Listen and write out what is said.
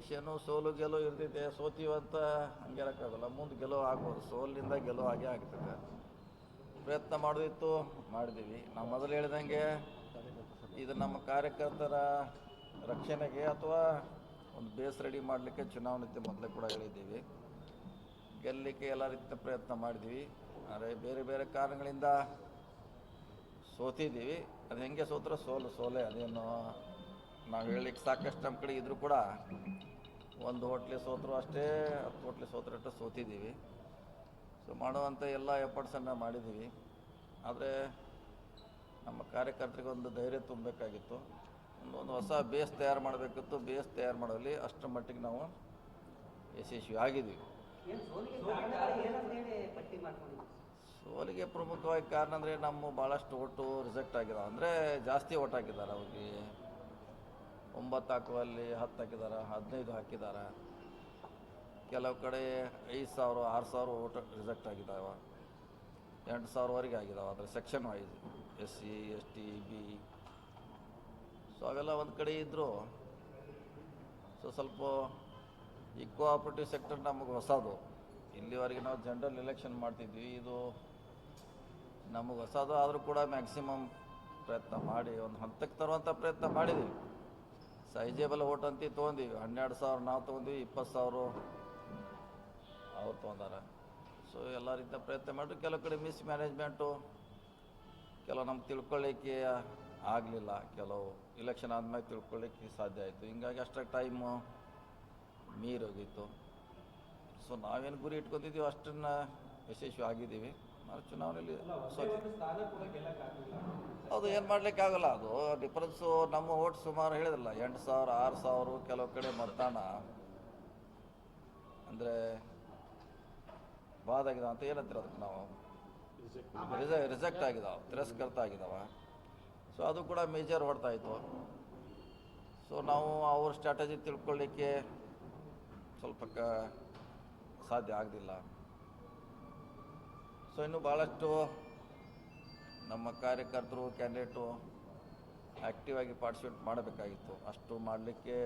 ನಿರೀಕ್ಷೆನೂ ಸೋಲು ಗೆಲುವು ಇರ್ತೈತೆ ಸೋತೀವಂತ ಹಂಗೆ ಇರೋಕ್ಕಾಗಲ್ಲ ಮುಂದೆ ಗೆಲುವು ಆಗ್ಬೋದು. ಸೋಲಿನಿಂದ ಗೆಲುವು ಆಗೇ ಆಗ್ತದೆ ಪ್ರಯತ್ನ ಮಾಡೋದಿತ್ತು ಮಾಡಿದ್ದೀವಿ ನಾವು ಮೊದಲು ಹೇಳಿದಂಗೆ ಇದು ನಮ್ಮ ಕಾರ್ಯಕರ್ತರ ರಕ್ಷಣೆಗೆ ಅಥವಾ ಒಂದು ಬೇಸ್ ರೆಡಿ ಮಾಡಲಿಕ್ಕೆ ಚುನಾವಣೆ ಮೊದಲೇ ಕೂಡ ಹೇಳಿದ್ದೀವಿ. ಗೆಲ್ಲಲಿಕ್ಕೆ ಎಲ್ಲ ರೀತಿಯ ಪ್ರಯತ್ನ ಮಾಡಿದ್ವಿ. ಆದರೆ ಬೇರೆ ಬೇರೆ ಕಾರಣಗಳಿಂದ ಸೋತಿದ್ದೀವಿ. ಅದು ಹೆಂಗೆ ಸೋತ್ರ ಸೋಲು, ಸೋಲೆ ಅದೇನು ನಾವು ಹೇಳಲಿಕ್ಕೆ ಸಾಕಷ್ಟು ನಮ್ಮ ಕಡೆ ಇದ್ರೂ ಕೂಡ ಒಂದು ಹೋಟ್ಲಿ ಸೋತರು ಅಷ್ಟೇ ಹತ್ತು ಹೋಟ್ಲಿ ಸೋತರಷ್ಟು ಅಷ್ಟೇ ಸೋತಿದ್ದೀವಿ. ಸೊ ಮಾಡುವಂಥ ಎಲ್ಲ ಎಫರ್ಟ್ಸನ್ನು ಮಾಡಿದ್ದೀವಿ. ಆದರೆ ನಮ್ಮ ಕಾರ್ಯಕರ್ತರಿಗೆ ಒಂದು ಧೈರ್ಯ ತುಂಬಬೇಕಾಗಿತ್ತು. ಒಂದು ಒಂದು ಹೊಸ ಬೇಸ್ ತಯಾರು ಮಾಡಬೇಕಿತ್ತು. ಬೇಸ್ ತಯಾರು ಮಾಡೋಲ್ಲಿ ಅಷ್ಟರ ಮಟ್ಟಿಗೆ ನಾವು ಯಶಸ್ವಿ ಆಗಿದ್ವಿ ಸೋಲಿಗೆ ಪ್ರಮುಖವಾಗಿ ಕಾರಣ ಅಂದರೆ ನಮ್ಮ ಭಾಳಷ್ಟು ಓಟು ರಿಜೆಕ್ಟ್ ಆಗಿದಾವೆ. ಅಂದರೆ ಜಾಸ್ತಿ ಓಟ್ ಹಾಕಿದ್ದಾರೆ ಅವ್ರಿಗೆ. ಒಂಬತ್ತು ಹಾಕುವಲ್ಲಿ ಹತ್ತು ಹಾಕಿದ್ದಾರೆ ಹದಿನೈದು ಹಾಕಿದ್ದಾರೆ ಕೆಲವು ಕಡೆ ಐದು ಸಾವಿರ, ಆರು ಸಾವಿರ ಓಟ್ ರಿಜೆಕ್ಟ್ ಆಗಿದ್ದಾವೆ ಎಂಟು ಸಾವಿರವರೆಗೆ ಆಗಿದ್ದಾವೆ ಅದರ section wise, S C, S T, B. So ಅವೆಲ್ಲ ಒಂದು ಕಡೆ ಇದ್ದರು ಸೊ ಸ್ವಲ್ಪ ಈ ಕೋಆಪ್ರೇಟಿವ್ ಸೆಕ್ಟರ್ ನಮಗೆ ಹೊಸದು. ಇಲ್ಲಿವರೆಗೆ ನಾವು ಜನರಲ್ ಎಲೆಕ್ಷನ್ ಮಾಡ್ತಿದ್ವಿ. ಇದು ನಮಗೆ ಹೊಸದು ಆದರೂ ಕೂಡ ಮ್ಯಾಕ್ಸಿಮಮ್ ಪ್ರಯತ್ನ ಮಾಡಿ, ಒಂದು ಹಂತಕ್ಕೆ ತರುವಂಥ ಪ್ರಯತ್ನ ಮಾಡಿದ್ದೀವಿ ಸೈಜೇಬಲ್ ಓಟ್ ಅಂತ ತೊಗೊಂಡಿವಿ ಹನ್ನೆರಡು ಸಾವಿರ ನಾವು ತೊಗೊಂಡ್ವಿ ಇಪ್ಪತ್ತು ಸಾವಿರ ಅವ್ರು ತೊಗೊಂಡಾರ. ಸೊ ಎಲ್ಲ ರೀತಿಯ ಪ್ರಯತ್ನ ಮಾಡಿದ್ರು ಕೆಲವು ಕಡೆ ಮಿಸ್ ಮ್ಯಾನೇಜ್ಮೆಂಟು ಕೆಲವು ನಮ್ಗೆ ತಿಳ್ಕೊಳ್ಳಿಕ್ಕೆ ಆಗಲಿಲ್ಲ. ಕೆಲವು ಇಲೆಕ್ಷನ್ ಆದಮೇಲೆ ತಿಳ್ಕೊಳ್ಳಿಕ್ಕೆ ಸಾಧ್ಯ ಆಯಿತು. ಹಿಂಗಾಗಿ ಅಷ್ಟಕ್ಕೆ ಟೈಮು ಮೀರೋಗಿತ್ತು ಸೊ ನಾವೇನು ಗುರಿ ಇಟ್ಕೊತಿದ್ದೀವಿ ಅಷ್ಟನ್ನು ಯಶಸ್ವಿ ಆಗಿದ್ದೀವಿ. ನಾವು ಚುನಾವಣೆಯಲ್ಲಿ ಅದು ಏನು ಮಾಡ್ಲಿಕ್ಕೆ ಆಗಲ್ಲ ಅದು ಡಿಫ್ರೆನ್ಸು ನಮ್ಮ ಓಟ್ ಸುಮಾರು ಹೇಳಿದ್ರಲ್ಲ, ಎಂಟು ಸಾವಿರ, ಆರು ಸಾವಿರ ಕೆಲವು ಕಡೆ ಮತದಾನ. ಅಂದರೆ ಬಾದಾಗಿದೆ ಅಂತ ಏನಂತೀರ ಅದಕ್ಕೆ ನಾವು? ರಿಜೆ ರಿಜೆಕ್ಟ್ ಆಗಿದಾವ, ತಿರಸ್ಕೃತ ಆಗಿದಾವ. ಸೊ ಅದು ಕೂಡ ಮೇಜರ್ ಹೊಡ್ತಾ ಇತ್ತು ಸೊ ನಾವು ಅವ್ರ ಸ್ಟ್ರಾಟಜಿ ತಿಳ್ಕೊಳ್ಳಿಕ್ಕೆ ಸ್ವಲ್ಪ ಸಾಧ್ಯ ಆಗಲಿಲ್ಲ ಸೊ ಇನ್ನು ಭಾಳಷ್ಟು ನಮ್ಮ ಕಾರ್ಯಕರ್ತರು ಕ್ಯಾಂಡಿಡೇಟು ಆ್ಯಕ್ಟಿವ್ ಆಗಿ ಪಾರ್ಟಿಸಿಪೇಟ್ ಮಾಡಬೇಕಾಗಿತ್ತು. ಅಷ್ಟು ಮಾಡಲಿಕ್ಕೆ